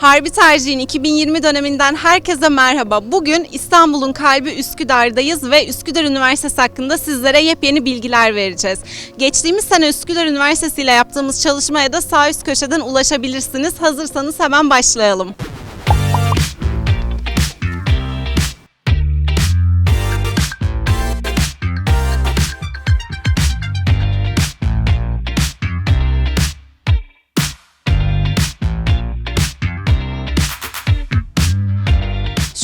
Harbi Tercih'in 2020 döneminden herkese merhaba. Bugün İstanbul'un kalbi Üsküdar'dayız ve Üsküdar Üniversitesi hakkında sizlere yepyeni bilgiler vereceğiz. Geçtiğimiz sene Üsküdar Üniversitesi ile yaptığımız çalışmaya da sağ üst köşeden ulaşabilirsiniz. Hazırsanız hemen başlayalım.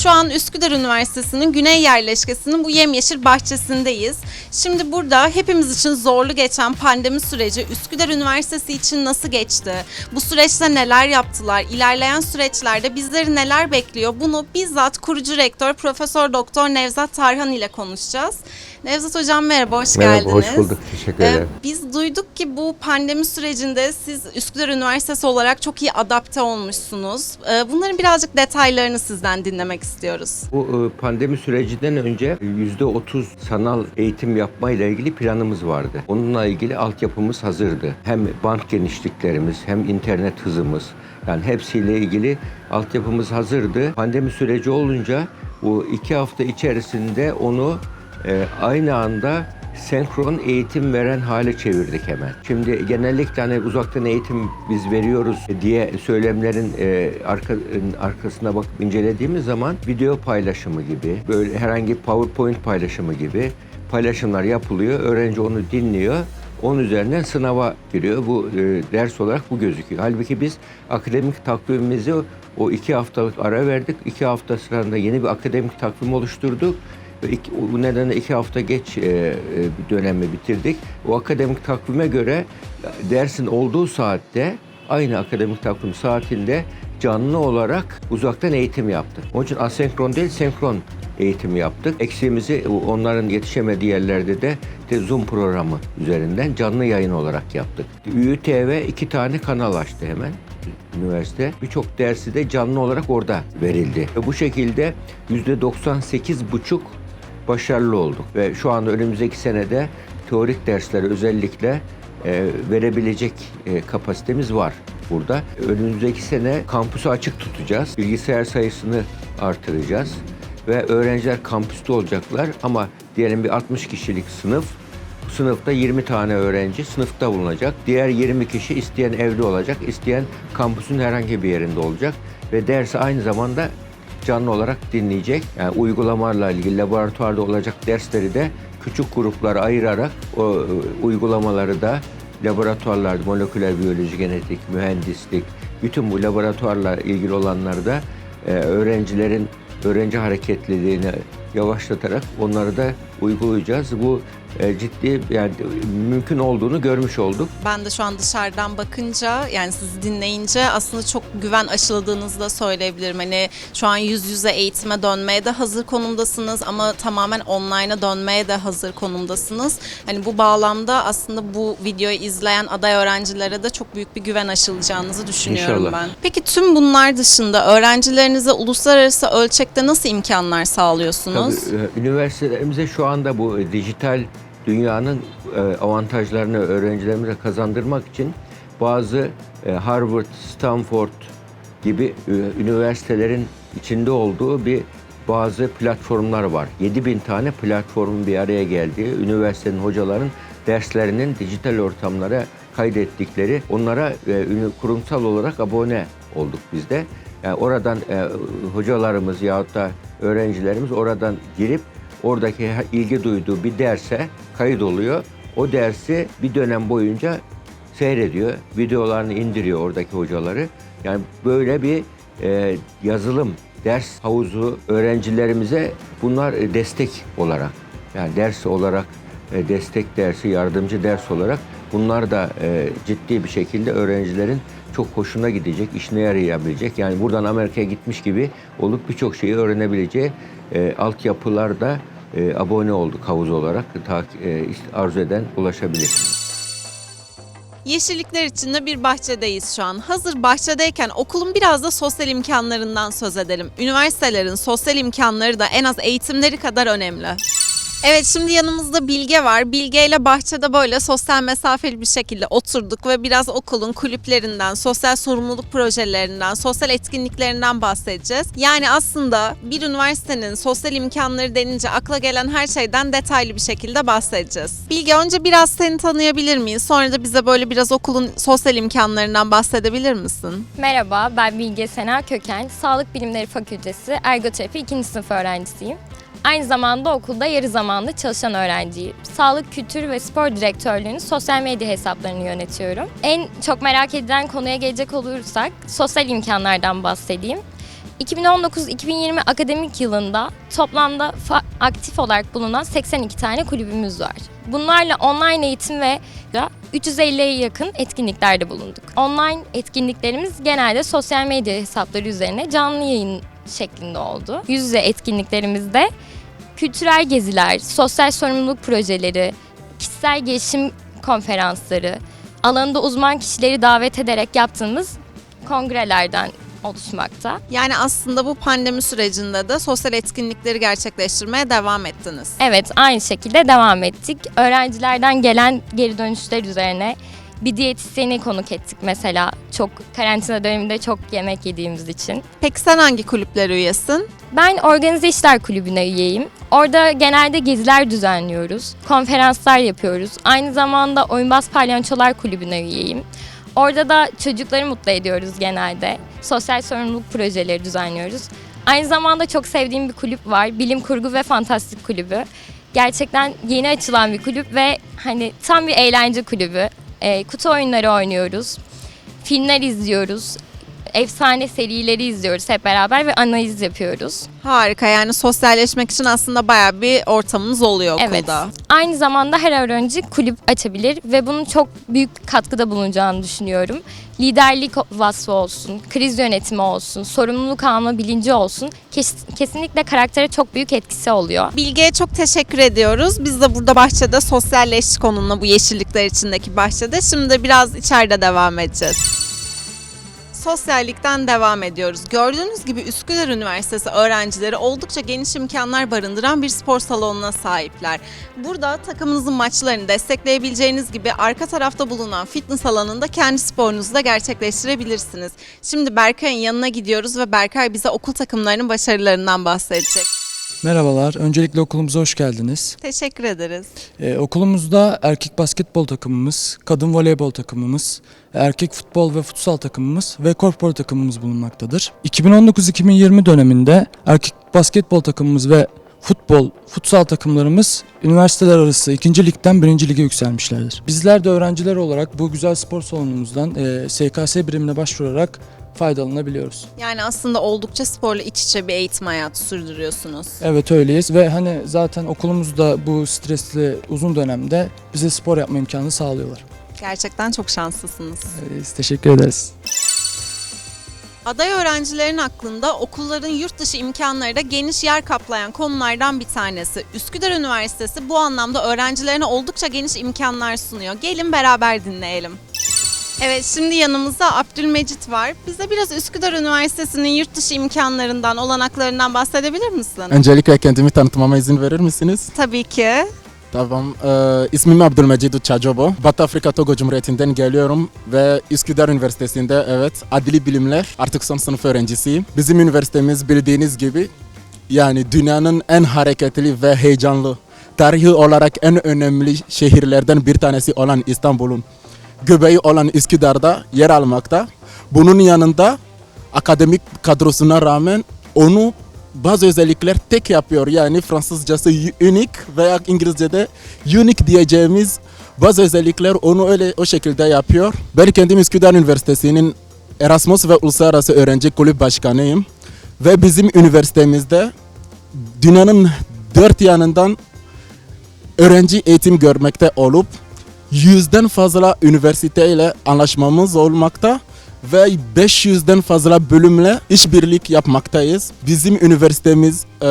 Şu an Üsküdar Üniversitesi'nin güney yerleşkesinin bu yemyeşil bahçesindeyiz. Şimdi burada hepimiz için zorlu geçen pandemi süreci Üsküdar Üniversitesi için nasıl geçti? Bu süreçte neler yaptılar? İlerleyen süreçlerde bizleri neler bekliyor? Bunu bizzat kurucu rektör Profesör Doktor Nevzat Tarhan ile konuşacağız. Nevzat Hocam merhaba, hoş Merhaba, geldiniz. hoş bulduk. Teşekkür Ee, ederim. Biz duyduk ki bu pandemi sürecinde siz Üsküdar Üniversitesi olarak çok iyi adapte olmuşsunuz. Ee, Bunların birazcık detaylarını sizden dinlemek istiyoruz. Bu e, pandemi sürecinden önce %30 sanal eğitim yapmayla ilgili planımız vardı. Onunla ilgili altyapımız hazırdı. Hem band genişliklerimiz hem internet hızımız yani hepsiyle ilgili altyapımız hazırdı. Pandemi süreci olunca bu iki hafta içerisinde onu e, aynı anda senkron eğitim veren hale çevirdik hemen. Şimdi genellikle hani uzaktan eğitim biz veriyoruz diye söylemlerin e, arka, arkasına bakıp incelediğimiz zaman video paylaşımı gibi, böyle herhangi PowerPoint paylaşımı gibi paylaşımlar yapılıyor. Öğrenci onu dinliyor. Onun üzerinden sınava giriyor. Bu e, ders olarak bu gözüküyor. Halbuki biz akademik takvimimizi o iki haftalık ara verdik. İki hafta sırasında yeni bir akademik takvim oluşturduk. İki- bu nedenle iki hafta geç e, e, bir dönemi bitirdik. O akademik takvime göre e, dersin olduğu saatte aynı akademik takvim saatinde canlı olarak uzaktan eğitim yaptık. Onun için asenkron değil senkron eğitimi yaptık. Eksiğimizi onların yetişemediği yerlerde de, de Zoom programı üzerinden canlı yayın olarak yaptık. ÜTV iki tane kanal açtı hemen üniversite. Birçok dersi de canlı olarak orada verildi. Ve bu şekilde %98,5 başarılı olduk. Ve şu anda önümüzdeki senede teorik dersleri özellikle e, verebilecek e, kapasitemiz var burada. Önümüzdeki sene kampüsü açık tutacağız. Bilgisayar sayısını artıracağız. Ve öğrenciler kampüste olacaklar ama diyelim bir 60 kişilik sınıf sınıfta 20 tane öğrenci sınıfta bulunacak. Diğer 20 kişi isteyen evde olacak, isteyen kampüsün herhangi bir yerinde olacak ve dersi aynı zamanda canlı olarak dinleyecek. Yani uygulamalarla ilgili laboratuvarda olacak dersleri de küçük gruplara ayırarak o e, uygulamaları da laboratuvarlarda moleküler biyoloji, genetik, mühendislik, bütün bu laboratuvarla ilgili olanları da e, öğrencilerin öğrenci hareketliliğini yavaşlatarak onları da uygulayacağız. Bu e, ciddi yani mümkün olduğunu görmüş olduk. Ben de şu an dışarıdan bakınca yani sizi dinleyince aslında çok güven aşıladığınızı da söyleyebilirim. Hani şu an yüz yüze eğitime dönmeye de hazır konumdasınız ama tamamen online'a dönmeye de hazır konumdasınız. Hani bu bağlamda aslında bu videoyu izleyen aday öğrencilere de çok büyük bir güven aşılayacağınızı düşünüyorum İnşallah. ben. Peki tüm bunlar dışında öğrencilerinize uluslararası ölçekte nasıl imkanlar sağlıyorsunuz? Tabii, e, üniversitelerimize şu anda bu e, dijital dünyanın e, avantajlarını öğrencilerimize kazandırmak için bazı e, Harvard, Stanford gibi üniversitelerin içinde olduğu bir bazı platformlar var. 7000 tane platformun bir araya geldiği, üniversitenin hocaların derslerinin dijital ortamlara kaydettikleri, onlara kurumsal olarak abone olduk biz de. Yani oradan e, hocalarımız yahut da öğrencilerimiz oradan girip oradaki ilgi duyduğu bir derse kayıt oluyor. O dersi bir dönem boyunca seyrediyor. Videolarını indiriyor oradaki hocaları. Yani böyle bir e, yazılım, ders havuzu öğrencilerimize bunlar e, destek olarak yani ders olarak e, destek dersi, yardımcı ders olarak bunlar da e, ciddi bir şekilde öğrencilerin çok hoşuna gidecek, işine yarayabilecek. Yani buradan Amerika'ya gitmiş gibi olup birçok şeyi öğrenebileceği e, altyapılarda e, abone olduk havuz olarak. Ta, e, arzu eden ulaşabilir. Yeşillikler içinde bir bahçedeyiz şu an. Hazır bahçedeyken okulun biraz da sosyal imkanlarından söz edelim. Üniversitelerin sosyal imkanları da en az eğitimleri kadar önemli. Evet şimdi yanımızda Bilge var. Bilge ile bahçede böyle sosyal mesafeli bir şekilde oturduk ve biraz okulun kulüplerinden, sosyal sorumluluk projelerinden, sosyal etkinliklerinden bahsedeceğiz. Yani aslında bir üniversitenin sosyal imkanları denince akla gelen her şeyden detaylı bir şekilde bahsedeceğiz. Bilge önce biraz seni tanıyabilir miyiz? Sonra da bize böyle biraz okulun sosyal imkanlarından bahsedebilir misin? Merhaba, ben Bilge Sena Köken, Sağlık Bilimleri Fakültesi Ergoterapi 2. sınıf öğrencisiyim. Aynı zamanda okulda yarı zamanlı çalışan öğrenciyim. Sağlık, Kültür ve Spor Direktörlüğü'nün sosyal medya hesaplarını yönetiyorum. En çok merak edilen konuya gelecek olursak sosyal imkanlardan bahsedeyim. 2019-2020 akademik yılında toplamda aktif olarak bulunan 82 tane kulübümüz var. Bunlarla online eğitim ve 350'ye yakın etkinliklerde bulunduk. Online etkinliklerimiz genelde sosyal medya hesapları üzerine canlı yayın şeklinde oldu. Yüz yüze etkinliklerimizde kültürel geziler, sosyal sorumluluk projeleri, kişisel gelişim konferansları, alanında uzman kişileri davet ederek yaptığımız kongrelerden oluşmakta. Yani aslında bu pandemi sürecinde de sosyal etkinlikleri gerçekleştirmeye devam ettiniz. Evet, aynı şekilde devam ettik. Öğrencilerden gelen geri dönüşler üzerine bir diyetisyeni konuk ettik mesela. Çok karantina döneminde çok yemek yediğimiz için. Peki sen hangi kulüplere üyesin? Ben Organize İşler Kulübü'ne üyeyim. Orada genelde geziler düzenliyoruz, konferanslar yapıyoruz. Aynı zamanda Oyunbaz Palyaçolar Kulübü'ne üyeyim. Orada da çocukları mutlu ediyoruz genelde. Sosyal sorumluluk projeleri düzenliyoruz. Aynı zamanda çok sevdiğim bir kulüp var. Bilim Kurgu ve Fantastik Kulübü. Gerçekten yeni açılan bir kulüp ve hani tam bir eğlence kulübü. Ee, kutu oyunları oynuyoruz. Filmler izliyoruz. Efsane serileri izliyoruz hep beraber ve analiz yapıyoruz. Harika yani sosyalleşmek için aslında bayağı bir ortamınız oluyor okulda. Evet. Aynı zamanda her öğrenci kulüp açabilir ve bunun çok büyük katkıda bulunacağını düşünüyorum. Liderlik vasfı olsun, kriz yönetimi olsun, sorumluluk alma bilinci olsun. Kes- kesinlikle karaktere çok büyük etkisi oluyor. Bilge'ye çok teşekkür ediyoruz. Biz de burada bahçede sosyalleştik onunla bu yeşillikler içindeki bahçede. Şimdi biraz içeride devam edeceğiz. Sosyallikten devam ediyoruz. Gördüğünüz gibi Üsküdar Üniversitesi öğrencileri oldukça geniş imkanlar barındıran bir spor salonuna sahipler. Burada takımınızın maçlarını destekleyebileceğiniz gibi arka tarafta bulunan fitness alanında kendi sporunuzu da gerçekleştirebilirsiniz. Şimdi Berkay'ın yanına gidiyoruz ve Berkay bize okul takımlarının başarılarından bahsedecek. Merhabalar, öncelikle okulumuza hoş geldiniz. Teşekkür ederiz. Ee, okulumuzda erkek basketbol takımımız, kadın voleybol takımımız, erkek futbol ve futsal takımımız ve korfbol takımımız bulunmaktadır. 2019-2020 döneminde erkek basketbol takımımız ve futbol, futsal takımlarımız üniversiteler arası 2. ligden 1. lige yükselmişlerdir. Bizler de öğrenciler olarak bu güzel spor salonumuzdan e, SKS birimine başvurarak faydalanabiliyoruz. Yani aslında oldukça sporla iç içe bir eğitim hayatı sürdürüyorsunuz. Evet öyleyiz ve hani zaten okulumuzda bu stresli uzun dönemde bize spor yapma imkanı sağlıyorlar. Gerçekten çok şanslısınız. Ee, teşekkür ederiz. Aday öğrencilerin aklında okulların yurt dışı imkanları da geniş yer kaplayan konulardan bir tanesi. Üsküdar Üniversitesi bu anlamda öğrencilerine oldukça geniş imkanlar sunuyor. Gelin beraber dinleyelim. Evet şimdi yanımızda Abdülmecit var. Bize biraz Üsküdar Üniversitesi'nin yurt dışı imkanlarından, olanaklarından bahsedebilir misin? Öncelikle kendimi tanıtmama izin verir misiniz? Tabii ki. Tamam. Ee, ismim Abdülmecid Uçacobo. Batı Afrika Togo Cumhuriyeti'nden geliyorum ve Üsküdar Üniversitesi'nde evet adli bilimler artık son sınıf öğrencisiyim. Bizim üniversitemiz bildiğiniz gibi yani dünyanın en hareketli ve heyecanlı tarihi olarak en önemli şehirlerden bir tanesi olan İstanbul'un göbeği olan Üsküdar'da yer almakta. Bunun yanında akademik kadrosuna rağmen onu bazı özellikler tek yapıyor. Yani Fransızcası unique veya İngilizce'de unique diyeceğimiz bazı özellikler onu öyle o şekilde yapıyor. Ben kendim Üsküdar Üniversitesi'nin Erasmus ve Uluslararası Öğrenci Kulüp Başkanıyım. Ve bizim üniversitemizde dünyanın dört yanından öğrenci eğitim görmekte olup yüzden fazla üniversiteyle anlaşmamız olmakta ve 500'den fazla bölümle işbirlik yapmaktayız. Bizim üniversitemiz e,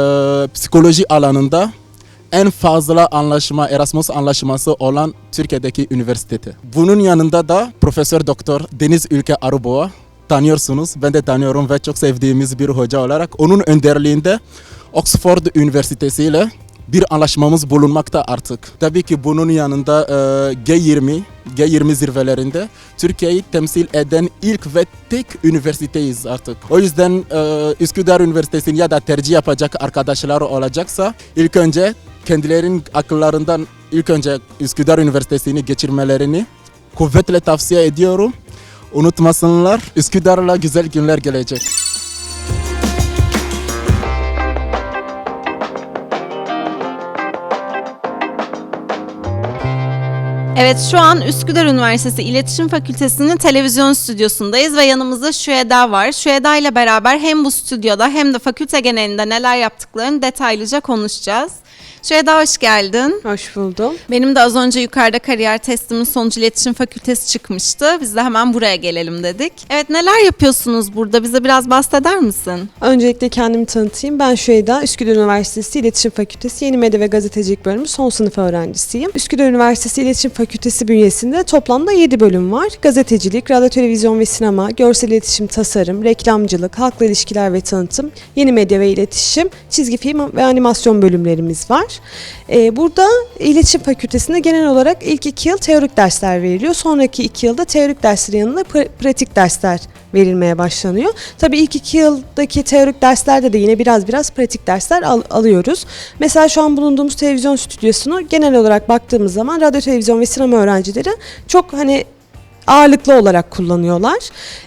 psikoloji alanında en fazla anlaşma, Erasmus anlaşması olan Türkiye'deki üniversite. Bunun yanında da Profesör Doktor Deniz Ülke Arıboğa tanıyorsunuz. Ben de tanıyorum ve çok sevdiğimiz bir hoca olarak onun önderliğinde Oxford Üniversitesi ile bir anlaşmamız bulunmakta artık. Tabii ki bunun yanında e, G20, G20 zirvelerinde Türkiye'yi temsil eden ilk ve tek üniversiteyiz artık. O yüzden e, Üsküdar Üniversitesi'ni ya da tercih yapacak arkadaşlar olacaksa ilk önce kendilerinin akıllarından ilk önce Üsküdar Üniversitesi'ni geçirmelerini kuvvetle tavsiye ediyorum. Unutmasınlar Üsküdar'la güzel günler gelecek. Evet şu an Üsküdar Üniversitesi İletişim Fakültesi'nin televizyon stüdyosundayız ve yanımızda Şüeda var. Şüeda ile beraber hem bu stüdyoda hem de fakülte genelinde neler yaptıklarını detaylıca konuşacağız. Şüeda hoş geldin. Hoş buldum. Benim de az önce yukarıda kariyer testimin sonucu iletişim fakültesi çıkmıştı. Biz de hemen buraya gelelim dedik. Evet neler yapıyorsunuz burada? Bize biraz bahseder misin? Öncelikle kendimi tanıtayım. Ben Şüeda, Üsküdar Üniversitesi İletişim Fakültesi Yeni Medya ve Gazetecilik Bölümü son sınıf öğrencisiyim. Üsküdar Üniversitesi İletişim Fakültesi bünyesinde toplamda 7 bölüm var. Gazetecilik, radyo, televizyon ve sinema, görsel iletişim, tasarım, reklamcılık, halkla ilişkiler ve tanıtım, yeni medya ve iletişim, çizgi film ve animasyon bölümlerimiz var. Ee, burada İletişim Fakültesi'nde genel olarak ilk iki yıl teorik dersler veriliyor. Sonraki iki yılda teorik derslerin yanında pra- pratik dersler verilmeye başlanıyor. Tabii ilk iki yıldaki teorik derslerde de yine biraz biraz pratik dersler al- alıyoruz. Mesela şu an bulunduğumuz televizyon stüdyosunu genel olarak baktığımız zaman radyo, televizyon ve sinema öğrencileri çok hani ağırlıklı olarak kullanıyorlar.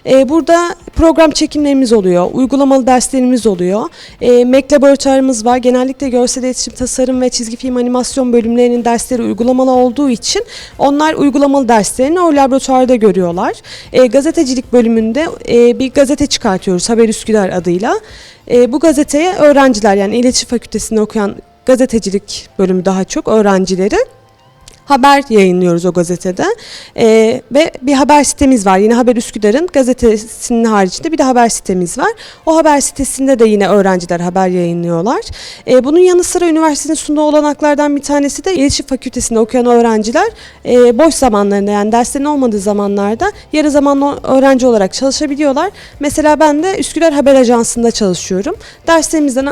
Ee, burada program çekimlerimiz oluyor, uygulamalı derslerimiz oluyor. Ee, Mac laboratuvarımız var. Genellikle görsel iletişim, tasarım ve çizgi film animasyon bölümlerinin dersleri uygulamalı olduğu için onlar uygulamalı derslerini o laboratuvarda görüyorlar. Ee, gazetecilik bölümünde e, bir gazete çıkartıyoruz Haber Üsküdar adıyla. Ee, bu gazeteye öğrenciler yani iletişim fakültesinde okuyan gazetecilik bölümü daha çok öğrencileri haber yayınlıyoruz o gazetede. Ee, ve bir haber sitemiz var. Yine Haber Üsküdar'ın gazetesinin haricinde bir de haber sitemiz var. O haber sitesinde de yine öğrenciler haber yayınlıyorlar. Ee, bunun yanı sıra üniversitenin sunduğu olanaklardan bir tanesi de iletişim fakültesinde okuyan öğrenciler e, boş zamanlarında yani derslerin olmadığı zamanlarda yarı zamanlı öğrenci olarak çalışabiliyorlar. Mesela ben de Üsküdar Haber Ajansı'nda çalışıyorum. Derslerimizden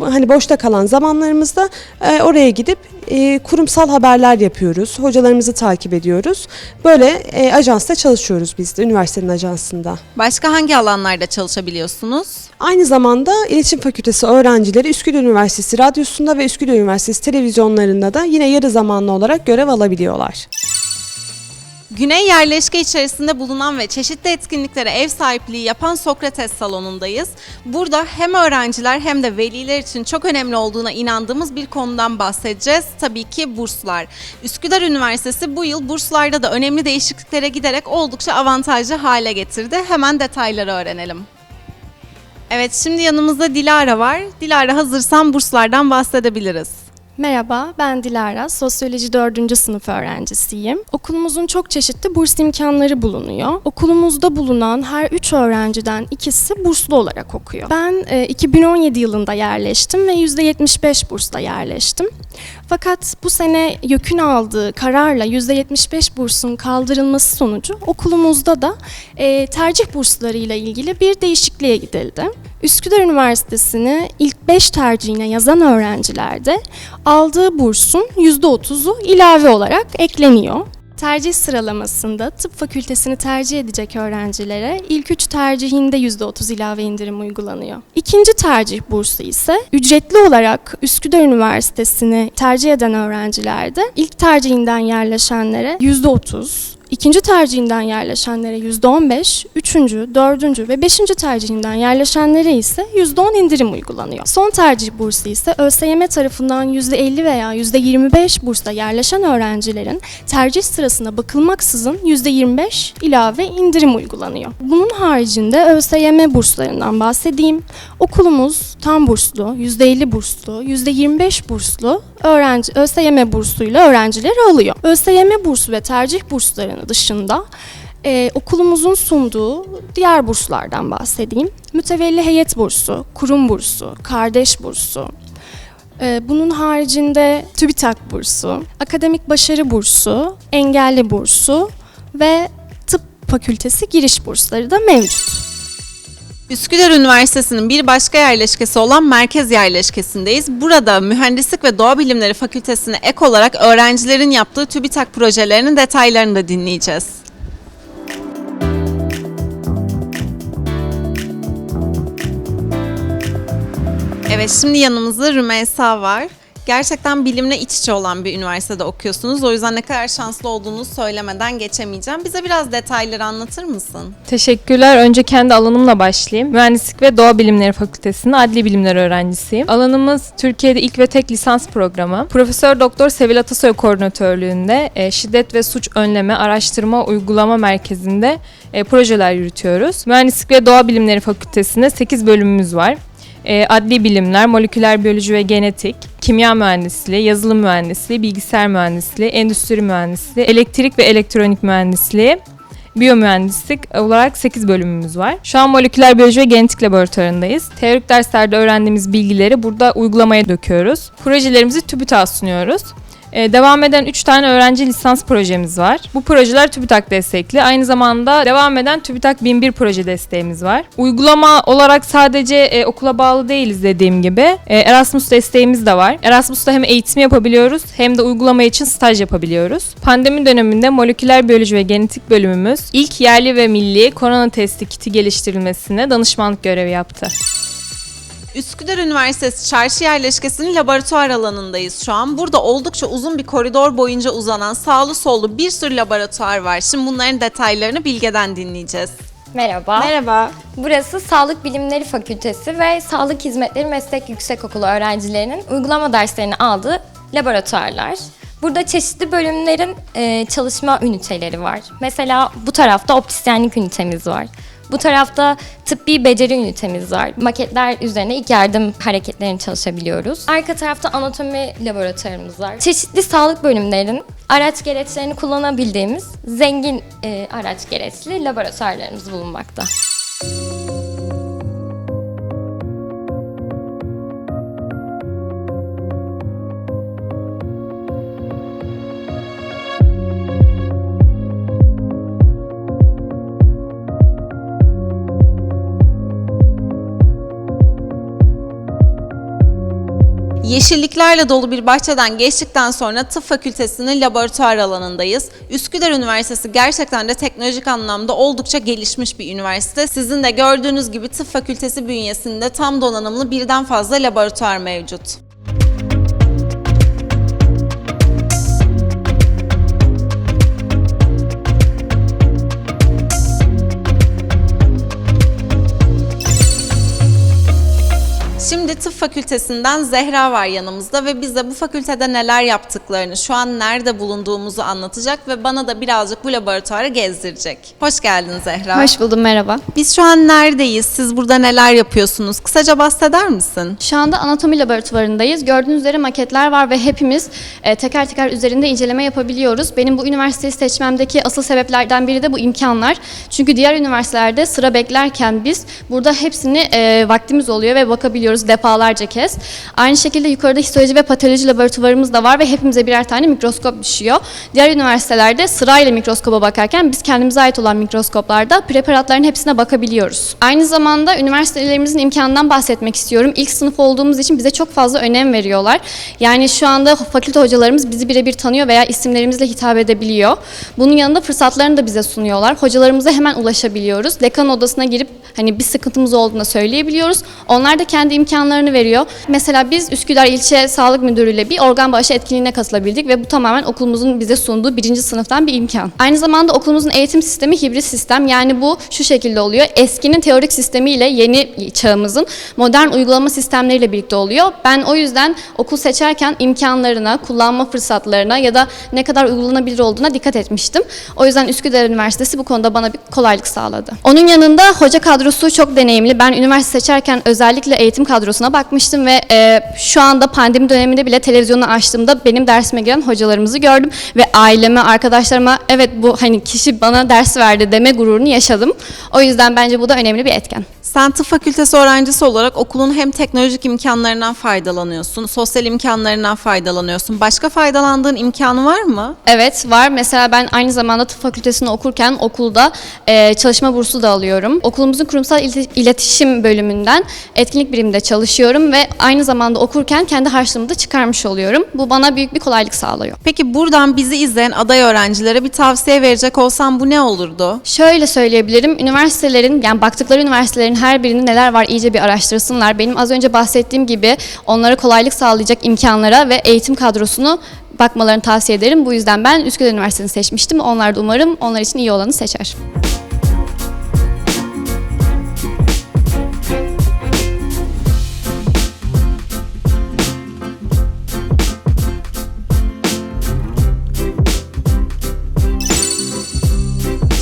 hani boşta kalan zamanlarımızda e, oraya gidip e, kurumsal haberler yapıyoruz. Hocalarımızı takip ediyoruz. Böyle e, ajansta çalışıyoruz biz de üniversitenin ajansında. Başka hangi alanlarda çalışabiliyorsunuz? Aynı zamanda İletişim Fakültesi öğrencileri Üsküdar Üniversitesi Radyosu'nda ve Üsküdar Üniversitesi televizyonlarında da yine yarı zamanlı olarak görev alabiliyorlar. Güney yerleşke içerisinde bulunan ve çeşitli etkinliklere ev sahipliği yapan Sokrates salonundayız. Burada hem öğrenciler hem de veliler için çok önemli olduğuna inandığımız bir konudan bahsedeceğiz. Tabii ki burslar. Üsküdar Üniversitesi bu yıl burslarda da önemli değişikliklere giderek oldukça avantajlı hale getirdi. Hemen detayları öğrenelim. Evet şimdi yanımızda Dilara var. Dilara hazırsan burslardan bahsedebiliriz. Merhaba, ben Dilara. Sosyoloji 4. sınıf öğrencisiyim. Okulumuzun çok çeşitli burs imkanları bulunuyor. Okulumuzda bulunan her 3 öğrenciden ikisi burslu olarak okuyor. Ben e, 2017 yılında yerleştim ve %75 bursla yerleştim. Fakat bu sene YÖK'ün aldığı kararla %75 bursun kaldırılması sonucu okulumuzda da e, tercih burslarıyla ilgili bir değişikliğe gidildi. Üsküdar Üniversitesi'ni ilk 5 tercihine yazan öğrencilerde aldığı bursun %30'u ilave olarak ekleniyor. Tercih sıralamasında tıp fakültesini tercih edecek öğrencilere ilk 3 tercihinde %30 ilave indirim uygulanıyor. İkinci tercih bursu ise ücretli olarak Üsküdar Üniversitesi'ni tercih eden öğrencilerde ilk tercihinden yerleşenlere %30, İkinci tercihinden yerleşenlere %15, üçüncü, dördüncü ve beşinci tercihinden yerleşenlere ise %10 indirim uygulanıyor. Son tercih bursu ise ÖSYM tarafından %50 veya %25 bursla yerleşen öğrencilerin tercih sırasına bakılmaksızın %25 ilave indirim uygulanıyor. Bunun haricinde ÖSYM burslarından bahsedeyim. Okulumuz tam burslu, %50 burslu, %25 burslu öğrenci ÖSYM bursuyla öğrencileri alıyor. ÖSYM bursu ve tercih burslarının dışında e, okulumuzun sunduğu diğer burslardan bahsedeyim. Mütevelli heyet bursu, kurum bursu, kardeş bursu, e, bunun haricinde TÜBİTAK bursu, akademik başarı bursu, engelli bursu ve tıp fakültesi giriş bursları da mevcut. Üsküdar Üniversitesi'nin bir başka yerleşkesi olan merkez yerleşkesindeyiz. Burada Mühendislik ve Doğa Bilimleri Fakültesine ek olarak öğrencilerin yaptığı TÜBİTAK projelerinin detaylarını da dinleyeceğiz. Evet şimdi yanımızda Rümeysa var. Gerçekten bilimle iç içe olan bir üniversitede okuyorsunuz. O yüzden ne kadar şanslı olduğunuzu söylemeden geçemeyeceğim. Bize biraz detayları anlatır mısın? Teşekkürler. Önce kendi alanımla başlayayım. Mühendislik ve Doğa Bilimleri Fakültesi'nde adli bilimler öğrencisiyim. Alanımız Türkiye'de ilk ve tek lisans programı. Profesör Doktor Sevil Atasoy koordinatörlüğünde e, şiddet ve suç önleme, araştırma, uygulama merkezinde e, projeler yürütüyoruz. Mühendislik ve Doğa Bilimleri Fakültesi'nde 8 bölümümüz var. E, adli bilimler, moleküler biyoloji ve genetik, kimya mühendisliği, yazılım mühendisliği, bilgisayar mühendisliği, endüstri mühendisliği, elektrik ve elektronik mühendisliği, biyomühendislik olarak 8 bölümümüz var. Şu an moleküler biyoloji ve genetik laboratuvarındayız. Teorik derslerde öğrendiğimiz bilgileri burada uygulamaya döküyoruz. Projelerimizi TÜBİTAK'a sunuyoruz. Ee, devam eden 3 tane öğrenci lisans projemiz var. Bu projeler TÜBİTAK destekli. Aynı zamanda devam eden TÜBİTAK 1001 proje desteğimiz var. Uygulama olarak sadece e, okula bağlı değiliz dediğim gibi. E, Erasmus desteğimiz de var. Erasmus'ta hem eğitim yapabiliyoruz hem de uygulama için staj yapabiliyoruz. Pandemi döneminde moleküler biyoloji ve genetik bölümümüz ilk yerli ve milli korona testi kiti geliştirilmesine danışmanlık görevi yaptı. Üsküdar Üniversitesi Çarşı Yerleşkesi'nin laboratuvar alanındayız şu an. Burada oldukça uzun bir koridor boyunca uzanan sağlı sollu bir sürü laboratuvar var. Şimdi bunların detaylarını Bilge'den dinleyeceğiz. Merhaba. Merhaba. Burası Sağlık Bilimleri Fakültesi ve Sağlık Hizmetleri Meslek Yüksekokulu öğrencilerinin uygulama derslerini aldığı laboratuvarlar. Burada çeşitli bölümlerin e, çalışma üniteleri var. Mesela bu tarafta optisyenlik ünitemiz var. Bu tarafta tıbbi beceri ünitemiz var. Maketler üzerine ilk yardım hareketlerini çalışabiliyoruz. Arka tarafta anatomi laboratuvarımız var. Çeşitli sağlık bölümlerin araç gereçlerini kullanabildiğimiz zengin e, araç gereçli laboratuvarlarımız bulunmakta. Yeşilliklerle dolu bir bahçeden geçtikten sonra tıp fakültesinin laboratuvar alanındayız. Üsküdar Üniversitesi gerçekten de teknolojik anlamda oldukça gelişmiş bir üniversite. Sizin de gördüğünüz gibi tıp fakültesi bünyesinde tam donanımlı birden fazla laboratuvar mevcut. Şimdi tıp fakültesinden Zehra var yanımızda ve bize bu fakültede neler yaptıklarını, şu an nerede bulunduğumuzu anlatacak ve bana da birazcık bu laboratuvarı gezdirecek. Hoş geldin Zehra. Hoş buldum, merhaba. Biz şu an neredeyiz? Siz burada neler yapıyorsunuz? Kısaca bahseder misin? Şu anda anatomi laboratuvarındayız. Gördüğünüz üzere maketler var ve hepimiz e, teker teker üzerinde inceleme yapabiliyoruz. Benim bu üniversiteyi seçmemdeki asıl sebeplerden biri de bu imkanlar. Çünkü diğer üniversitelerde sıra beklerken biz burada hepsini e, vaktimiz oluyor ve bakabiliyoruz defalarca kez. Aynı şekilde yukarıda histoloji ve patoloji laboratuvarımız da var ve hepimize birer tane mikroskop düşüyor. Diğer üniversitelerde sırayla mikroskoba bakarken biz kendimize ait olan mikroskoplarda preparatların hepsine bakabiliyoruz. Aynı zamanda üniversitelerimizin imkanından bahsetmek istiyorum. İlk sınıf olduğumuz için bize çok fazla önem veriyorlar. Yani şu anda fakülte hocalarımız bizi birebir tanıyor veya isimlerimizle hitap edebiliyor. Bunun yanında fırsatlarını da bize sunuyorlar. Hocalarımıza hemen ulaşabiliyoruz. Dekan odasına girip hani bir sıkıntımız olduğunu söyleyebiliyoruz. Onlar da kendi imkanlarını veriyor. Mesela biz Üsküdar İlçe Sağlık Müdürü ile bir organ bağışı etkinliğine katılabildik ve bu tamamen okulumuzun bize sunduğu birinci sınıftan bir imkan. Aynı zamanda okulumuzun eğitim sistemi hibrit sistem. Yani bu şu şekilde oluyor. Eskinin teorik sistemiyle yeni çağımızın modern uygulama sistemleriyle birlikte oluyor. Ben o yüzden okul seçerken imkanlarına, kullanma fırsatlarına ya da ne kadar uygulanabilir olduğuna dikkat etmiştim. O yüzden Üsküdar Üniversitesi bu konuda bana bir kolaylık sağladı. Onun yanında hoca kadrosu çok deneyimli. Ben üniversite seçerken özellikle eğitim kadrosuna bakmıştım ve e, şu anda pandemi döneminde bile televizyonu açtığımda benim dersime giren hocalarımızı gördüm ve aileme, arkadaşlarıma evet bu hani kişi bana ders verdi deme gururunu yaşadım. O yüzden bence bu da önemli bir etken. Sen tıp fakültesi öğrencisi olarak okulun hem teknolojik imkanlarından faydalanıyorsun, sosyal imkanlarından faydalanıyorsun. Başka faydalandığın imkanı var mı? Evet var. Mesela ben aynı zamanda tıp fakültesinde okurken okulda e, çalışma bursu da alıyorum. Okulumuzun kurumsal ileti- iletişim bölümünden etkinlik biriminde çalışıyorum ve aynı zamanda okurken kendi harçlığımı da çıkarmış oluyorum. Bu bana büyük bir kolaylık sağlıyor. Peki buradan bizi izleyen aday öğrencilere bir tavsiye verecek olsan bu ne olurdu? Şöyle söyleyebilirim. Üniversitelerin yani baktıkları üniversitelerin her birinde neler var iyice bir araştırsınlar. Benim az önce bahsettiğim gibi onlara kolaylık sağlayacak imkanlara ve eğitim kadrosunu bakmalarını tavsiye ederim. Bu yüzden ben Üsküdar Üniversitesi'ni seçmiştim. Onlar da umarım onlar için iyi olanı seçer.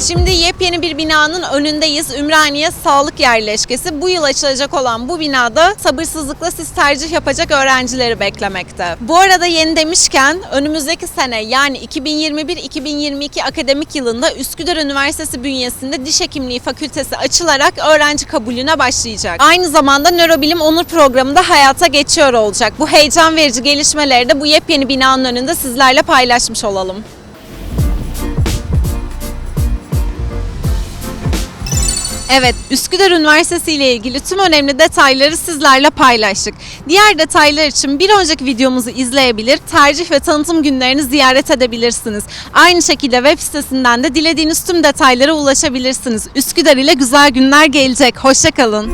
Şimdi yepyeni bir binanın önündeyiz. Ümraniye Sağlık Yerleşkesi. Bu yıl açılacak olan bu binada sabırsızlıkla siz tercih yapacak öğrencileri beklemekte. Bu arada yeni demişken önümüzdeki sene yani 2021-2022 akademik yılında Üsküdar Üniversitesi bünyesinde Diş Hekimliği Fakültesi açılarak öğrenci kabulüne başlayacak. Aynı zamanda Nörobilim Onur Programı da hayata geçiyor olacak. Bu heyecan verici gelişmeleri de bu yepyeni binanın önünde sizlerle paylaşmış olalım. Evet, Üsküdar Üniversitesi ile ilgili tüm önemli detayları sizlerle paylaştık. Diğer detaylar için bir önceki videomuzu izleyebilir, tercih ve tanıtım günlerini ziyaret edebilirsiniz. Aynı şekilde web sitesinden de dilediğiniz tüm detaylara ulaşabilirsiniz. Üsküdar ile güzel günler gelecek. Hoşçakalın.